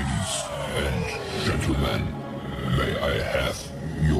Ladies and gentlemen, may I have your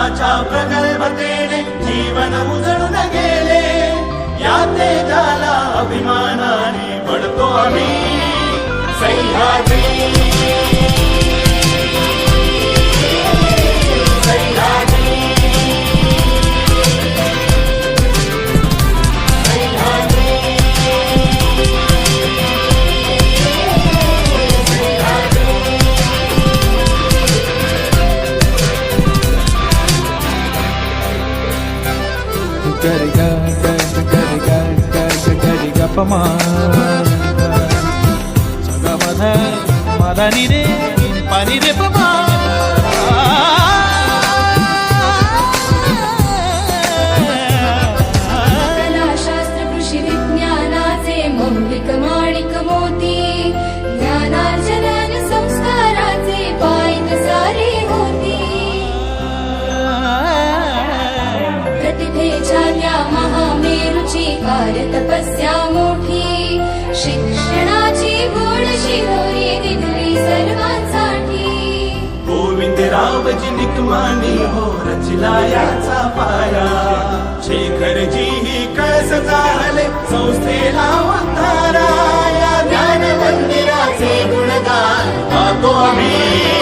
शिक्षणाच्या प्रगल्भतेने जीवन उजळून गेले या तेजाला अभिमानाने पडतो आम्ही सह्याद्री सह्याद्री గరి గరి గరి గపమా సగమన మదని రే పని రేపమా कार तपस्या मोठी. शिक्षणाची गोड शिरोरी दिली सर्वांसाठी. गोविंद रामजी निकमानी हो रचला याचा पाया. शेखरजी ही कळस झाले संस्थेला वंधारा ज्ञान मंदिराचे गुणगान गातो आम्ही.